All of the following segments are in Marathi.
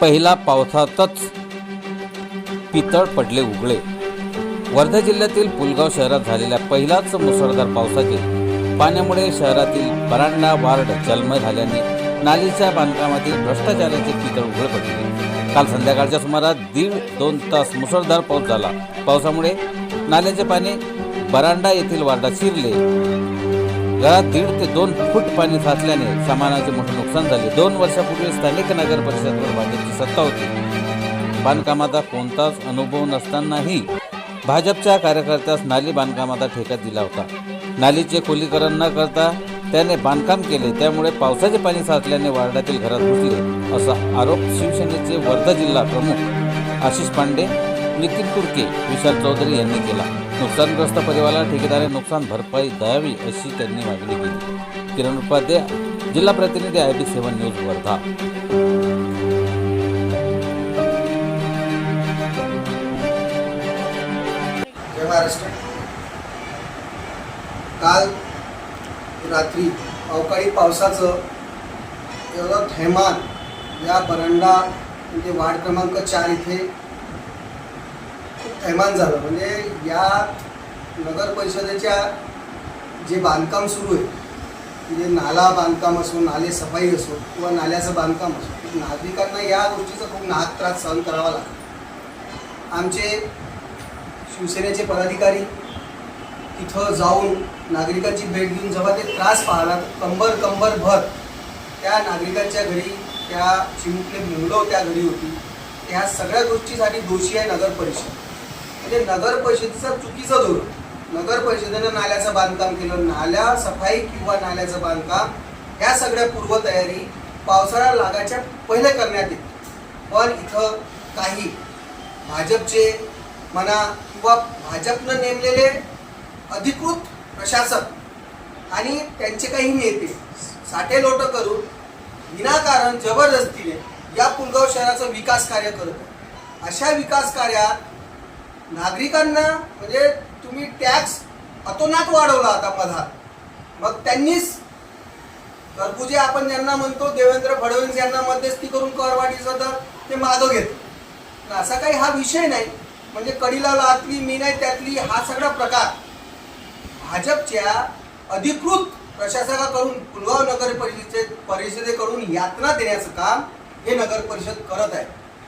पहिला पावसातच पितळ पडले उघडे वर्धा जिल्ह्यातील पुलगाव शहरात झालेल्या पहिलाच मुसळधार पावसाचे पाण्यामुळे शहरातील बरांडा वार्ड जलमय झाल्याने नालीच्या बांधकामातील भ्रष्टाचाराचे पितळ उघडे पडले. काल संध्याकाळच्या सुमारास दीड दोन तास मुसळधार पाऊस झाला. पावसामुळे नाल्याचे पाणी बरांडा येथील वार्डात शिरले. घरात दीड ते दोन फूट पाणी साचल्याने सामानाचे मोठे नुकसान झाले. दोन वर्षापूर्वी स्थानिक नगर परिषदवर भाजपची सत्ता होती. बांधकामाचा कोणताच अनुभव नसतानाही भाजपच्या कार्यकर्त्यास नाली बांधकामाचा ठेका दिला होता. नालीचे खोलीकरण न करता त्याने बांधकाम केले. त्यामुळे पावसाचे पाणी साचल्याने वार्डातील घरात घुसले. असा आरोप शिवसेनेचे वर्धा जिल्हा प्रमुख आशिष पांडे नितीन कुरके विशाल चौधरी यांनी केला. नुकसानग्रस्त परिवाराला ठेकेदाराने नुकसान भरपाई द्यावी अशी त्यांनी मागणी केली. किरण उपाध्याय जिल्हा प्रतिनिधी I B seven news Wardha. Maharashtra. काल रात्री अवकाळी पावसाचं एवढं थैमान या बरंडा म्हणजे वार्ड क्रमांक चार इथे थैमान झालं. म्हणजे या नगर परिषदेच्या जे बांधकाम सुरू आहे म्हणजे नाला बांधकाम असो नाले सफाई असो किंवा नाल्याचं बांधकाम असो नागरिकांना या गोष्टीचा खूप नाहक त्रास सहन करावा लागतो. आमचे शिवसेनेचे पदाधिकारी तिथं जाऊन नागरिकांची भेट घेऊन जेव्हा ते त्रास पाहला कंबर कंबर भर त्या नागरिकांच्या घरी त्या चिमुकले मुलं त्या घरी होती. ह्या सगळ्या गोष्टीसाठी दोषी आहे नगर परिषद. म्हणजे नगर परिषदेचा चुकीचं धोरण नगर परिषदेनं नाल्याचं बांधकाम केलं. नाल्या सफाई किंवा नाल्याचं बांधकाम या सगळ्या पूर्वतयारी पावसाळा लागायच्या पहिले करण्यात येते पण इथं काही भाजपचे म्हणा किंवा भाजपनं नेमलेले अधिकृत प्रशासक आणि त्यांचे काही नेते साठे लोट करून विनाकारण जबरदस्तीने या पुलगाव शहराचं विकास कार्य करत अशा विकास कार्यात नागरिकांना म्हणजे तुम्ही टॅक्स अतोनात वाढवला आता मधात. मग त्यांनीच तरबुजे आपण ज्यांना म्हणतो देवेंद्र फडणवीस यांना मध्यस्थी करून करवाढीचं दर ते मागं घेत. असा काही हा विषय नाही. म्हणजे कडीला लातली मी नाही त्यातली हा सगळा प्रकार भाजपच्या अधिकृत प्रशासकाकडून पुलगाव नगर परिषदे परिषदेकडून यातना देण्याचं काम हे नगर परिषद करत आहे.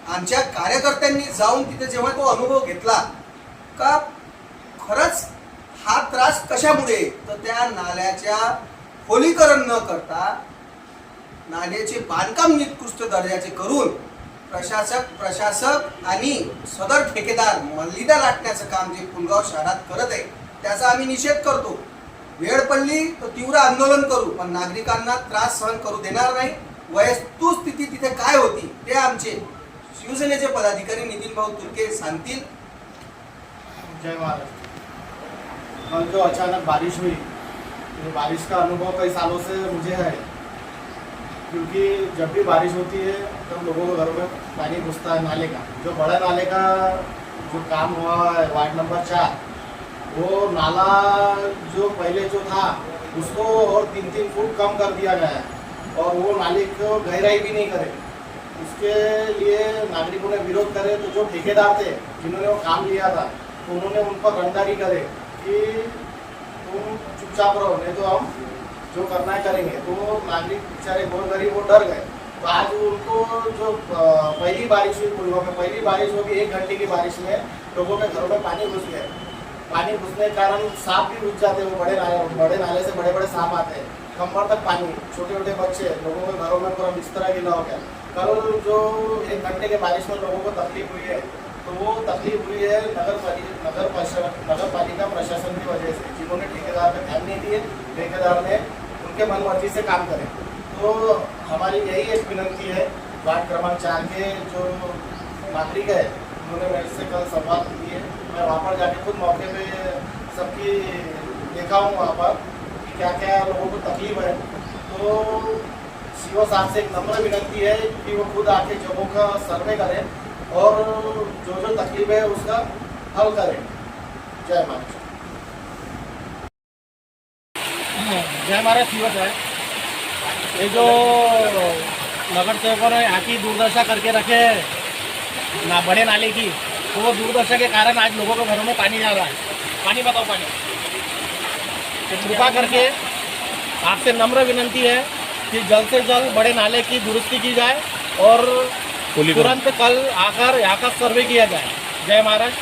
आमच्या कार्यकर्त्यांनी जाऊन तिथे जेव्हा तो अनुभव घेतला का खरंच हा त्रास कशामुळे? तर त्या नाल्याच्या खोलीकरण न करता नाल्याचे बांधकाम निकृष्ट दर्जाचे करून प्रशासक प्रशासक आणि सदर ठेकेदार मल्लिदा लाटण्याचं काम जे पुलगाव शहरात करत आहे त्याचा आम्ही निषेध करतो. वेळ पडली तर तीव्र आंदोलन करू पण नागरिकांना त्रास सहन करू देणार नाही. वस्तुस्थिती तिथे काय होती ते आमचे शिवसेनेचे पदाधिकारी नितीन भाऊ तुर्के सांगतील. जय महाराष्ट्र कल जो अचानक बारिश हुई बारिश का अनुभव कई सालों से मुझे है। क्योंकि जब भी बारिश होती है तब लोगों के घरों में पानी घुसता है नाले का। जो बड़ा नाले का जो काम हुआ है वार्ड नंबर चार वो नाला जो पहले जो था उसको और तीन तीन फुट कम कर दिया गया है। और वो नाले को गहराई भी नहीं करे उसके लिए नागरिकों ने विरोध करे तो जो ठेकेदार थे, जिन्होंने वो काम लिया था तो उन्होंने उन पर रंगदारी करे कि तुम चुपचाप रहो, नहीं तो हम जो करना है करेंगे। तो नागरिक बेचारे गोर गरीब, वो डर गए। तो आज उनको जो पहली बारिश हुई पुलवा में, पहली बारिश होगी एक घंटे की बारिश में, लोगों के घरों में पानी घुस गया। पानी घुसने के कारण सांप भी घुस जाते हैं, वो बड़े नाले बड़े नाले से बड़े बड़े सांप आते हैं। कमर तक पानी छोटे छोटे बच्चे, लोगों के घरों में पूरा बिस्तरा गिला हो गया। कल जो एक घंटे के बारिश में लोगों को तकलीफ़ हुई है तो वो तकलीफ़ हुई है नगर नगर नगर पालिका प्रशासन की वजह से, जिन्होंने ठेकेदार पर ध्यान नहीं दिए, ठेकेदार ने उनके मनमर्जी से काम करे। तो हमारी यही एक विनंती है, वार्ड क्रमांक चार के जो नागरिक है, उन्होंने मेरे से कल संवाद किए। मैं वहाँ पर जाके खुद मौके पर सबकी देखा हूँ वहाँ पर। क्या क्या लोगों को तकलीफ़ है तो सीओ साहब से एक नम्र विनंती है कि वो खुद आके जगहों का सर्वे करें और जो जो तकलीफ़ है उसका हल करें। जय महाराज जय महाराज सीओ साहब ये जो नगर सेवकों ने यहाँ की दुर्दशा करके रखे हैं, ना बड़े नाले की तो वो दुर्दशा के कारण आज लोगों के घरों में पानी जा रहा है। पानी बताओ पानी। तो कृपा करके आपसे नम्र विनंती है कि जल्द से जल्द बड़े नाले की दुरुस्ती की जाए और तुरंत कल आकर यहाँ का सर्वे किया जाए। जय महाराज।